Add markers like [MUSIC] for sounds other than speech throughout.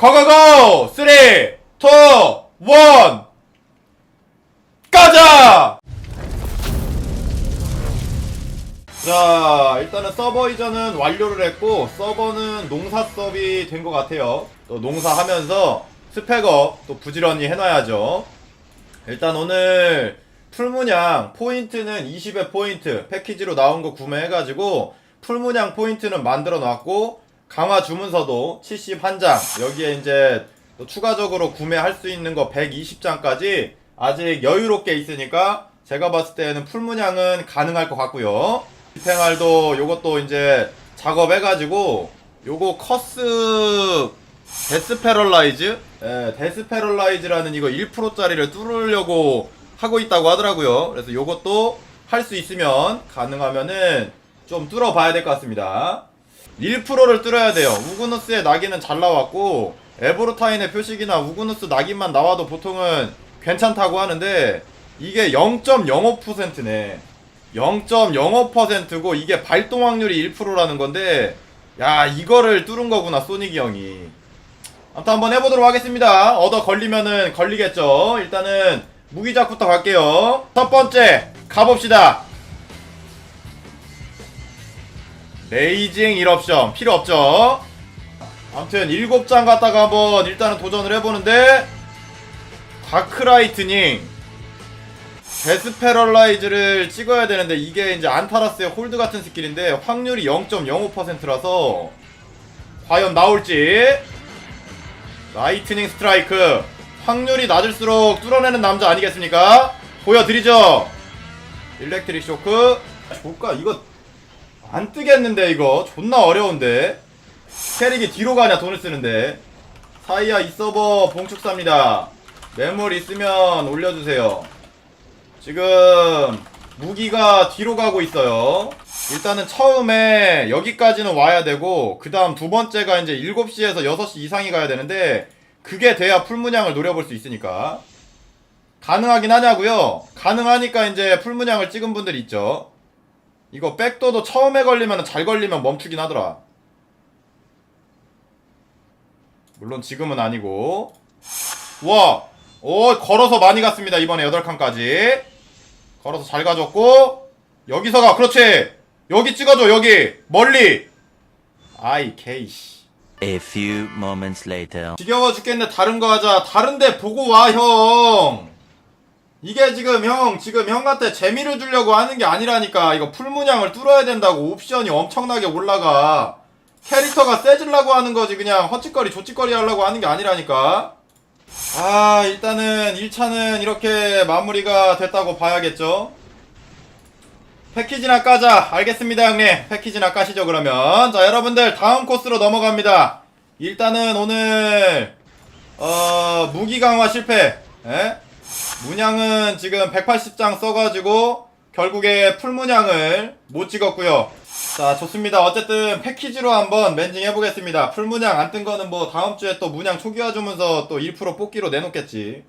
고고고! 3, 2, 1, 가자! 자, 일단은 서버 이전은 완료를 했고, 서버는 농사 서비 된것 같아요. 또 농사하면서 스펙업 또 부지런히 해놔야죠. 일단 오늘 풀문양 포인트는 20의 포인트 패키지로 나온 거 구매해가지고 풀문양 포인트는 만들어 놨고 강화 주문서도 71장 여기에 이제 또 추가적으로 구매할 수 있는 거 120장까지 아직 여유롭게 있으니까 제가 봤을 때는 풀문양은 가능할 것 같고요 디팽알도 요것도 이제 작업해가지고 요거 커스 데스페럴라이즈? 예, 데스페럴라이즈라는 이거 1%짜리를 뚫으려고 하고 있다고 하더라고요. 그래서 요것도 할 수 있으면 가능하면은 좀 뚫어봐야 될 것 같습니다. 1%를 뚫어야 돼요. 우그누스의 낙인은 잘 나왔고 에보르타인의 표식이나 우그누스 낙인만 나와도 보통은 괜찮다고 하는데 이게 0.05%네. 0.05%고 이게 발동 확률이 1%라는 건데 야 이거를 뚫은 거구나 소닉이 형이. 아무튼 한번 해보도록 하겠습니다. 얻어 걸리면은 걸리겠죠. 일단은 무기작부터 갈게요. 첫 번째 가봅시다 레이징 1옵션 필요 없죠. 아무튼 7장 갖다가 한번 일단은 도전을 해보는데 다크라이트닝. 데스페럴라이즈를 찍어야 되는데 이게 이제 안타라스의 홀드 같은 스킬인데 확률이 0.05%라서 과연 나올지. 라이트닝 스트라이크. 확률이 낮을수록 뚫어내는 남자 아니겠습니까? 보여드리죠. 일렉트릭 쇼크. 조까 이거 안 뜨겠는데 이거 존나 어려운데 캐릭이 뒤로 가냐 돈을 쓰는데 사이야 이 서버 봉축사입니다 매물 있으면 올려주세요 지금 무기가 뒤로 가고 있어요. 일단은 처음에 여기까지는 와야 되고 그 다음 두 번째가 이제 7시에서 6시 이상이 가야 되는데 그게 돼야 풀문양을 노려볼 수 있으니까 가능하긴 하냐고요? 가능하니까 이제 풀문양을 찍은 분들이 있죠. 이거 백도도 처음에 걸리면 잘 걸리면 멈추긴 하더라. 물론 지금은 아니고. 와! 오 걸어서 많이 갔습니다 이번에 8칸까지. 걸어서 잘 가졌고. 여기서 가 그렇지! 여기 찍어줘 여기! 멀리! 아이 케이씨. A few moments later. 지겨워 죽겠네 다른 거 하자. 다른데 보고 와형 이게 지금 형 지금 형한테 재미를 주려고 하는 게 아니라니까. 이거 풀문양을 뚫어야 된다고 옵션이 엄청나게 올라가. 캐릭터가 세질라고 하는 거지. 그냥 헛짓거리 조짓거리 하려고 하는 게 아니라니까. 아 일단은 1차는 이렇게 마무리가 됐다고 봐야겠죠? 패키지나 까자. 알겠습니다 형님. 패키지나 까시죠 그러면. 자 여러분들 다음 코스로 넘어갑니다. 일단은 오늘 어 무기 강화 실패. 예? 문양은 지금 180장 써가지고 결국에 풀문양을 못 찍었고요. 자 좋습니다. 어쨌든 패키지로 한번 멘징 해보겠습니다. 풀문양 안 뜬 거는 뭐 다음주에 또 문양 초기화 주면서 또 1% 뽑기로 내놓겠지.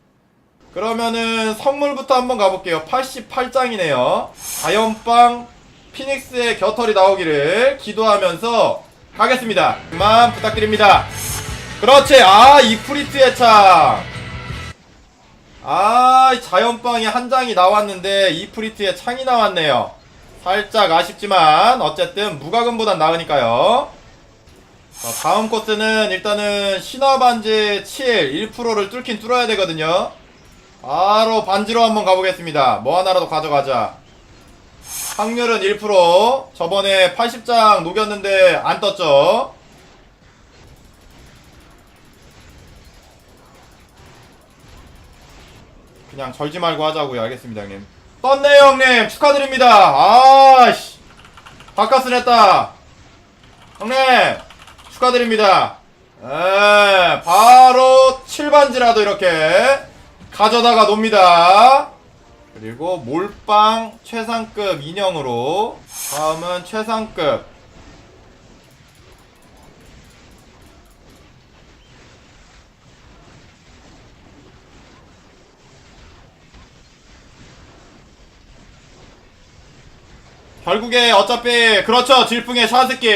그러면은 선물부터 한번 가볼게요. 88장이네요. 자연빵 피닉스의 겨털이 나오기를 기도하면서 가겠습니다. 그만 부탁드립니다. 그렇지. 아 이프리트의 창 아, 이 자연빵이 한 장이 나왔는데 이프리트의 창이 나왔네요. 살짝 아쉽지만 어쨌든 무과금보단 나으니까요. 자, 다음 코스는 일단은 신화반지 7 1%를 뚫긴 뚫어야 되거든요. 바로 반지로 한번 가보겠습니다. 뭐 하나라도 가져가자. 확률은 1% 저번에 80장 녹였는데 안 떴죠. 그냥 절지 말고 하자고요. 알겠습니다, 형님. 떴네요, 형님. 축하드립니다. 아씨. 바카스 냈다. 형님. 축하드립니다. 에, 바로 7반지라도 이렇게 가져다가 놉니다. 그리고 몰빵 최상급 인형으로 다음은 최상급 결국에 어차피 그렇죠 질풍의 샤스키.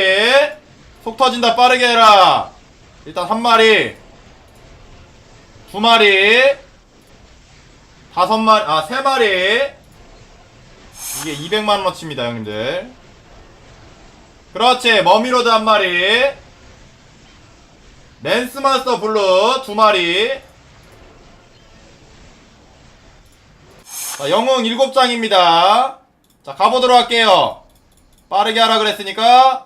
속 터진다 빠르게 해라. 일단 한 마리. 두 마리. 다섯 마리 아 세 마리. 이게 200만원어치입니다 형님들. 그렇지 머미로드 한 마리. 랜스마스터 블루 두 마리. 자 영웅 7장입니다 자 가보도록 할게요 빠르게 하라 그랬으니까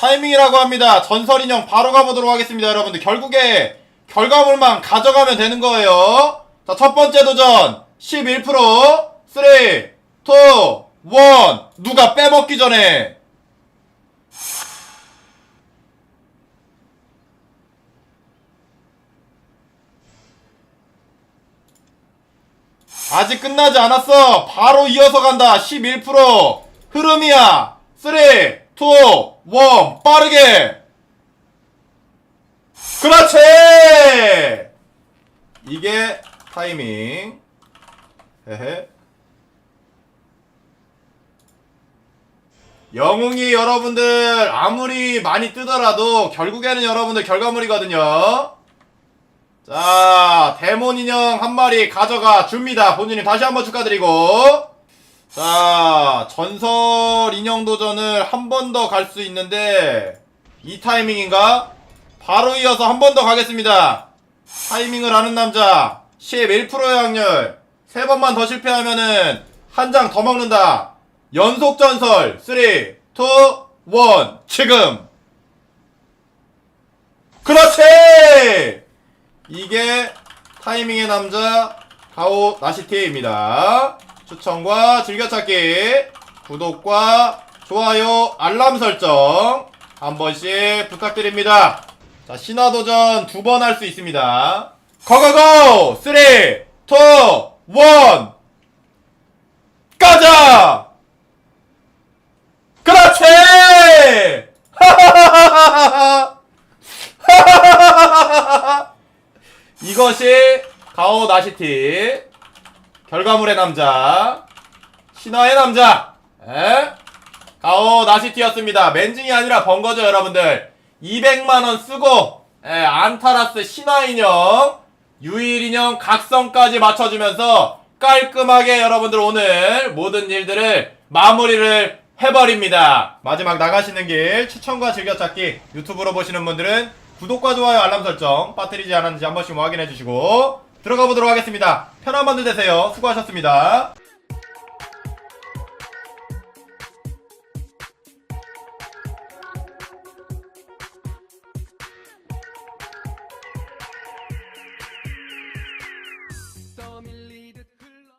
타이밍이라고 합니다. 전설 인형 바로 가보도록 하겠습니다, 여러분들. 결국에 결과물만 가져가면 되는 거예요. 자, 첫 번째 도전 11% 3, 2, 1 누가 빼먹기 전에 아직 끝나지 않았어. 바로 이어서 간다. 11% 흐름이야. 3, 2, 1 빠르게. 그렇지. 이게 타이밍. 헤헤. 영웅이 여러분들 아무리 많이 뜨더라도 결국에는 여러분들 결과물이거든요. 자, 데몬 인형 한 마리 가져가 줍니다. 본인님 다시 한번 축하드리고. 자, 전설 인형 도전을 한 번 더 갈 수 있는데, 이 타이밍인가? 바로 이어서 한 번 더 가겠습니다. 타이밍을 아는 남자, 11%의 확률. 세 번만 더 실패하면은, 한 장 더 먹는다. 연속 전설, 3, 2, 1, 지금! 그렇지! 이게 타이밍의 남자 가오 나시티입니다. 추천과 즐겨찾기, 구독과 좋아요, 알람 설정 한 번씩 부탁드립니다. 자, 신화도전 두 번 할 수 있습니다. 고고고! 3, 2, 1, 가자! 그렇지! [LAUGHS] 이것이 가오 나시티 결과물의 남자 신화의 남자 에? 가오 나시티였습니다. 맨징이 아니라 번거죠 여러분들. 200만원 쓰고 에, 안타라스 신화인형 유일인형 각성까지 맞춰주면서 깔끔하게 여러분들 오늘 모든 일들을 마무리를 해버립니다. 마지막 나가시는 길 추천과 즐겨찾기 유튜브로 보시는 분들은 구독과 좋아요 알람 설정 빠뜨리지 않았는지 한 번씩 확인해 주시고 들어가 보도록 하겠습니다. 편한 밤들 되세요. 수고하셨습니다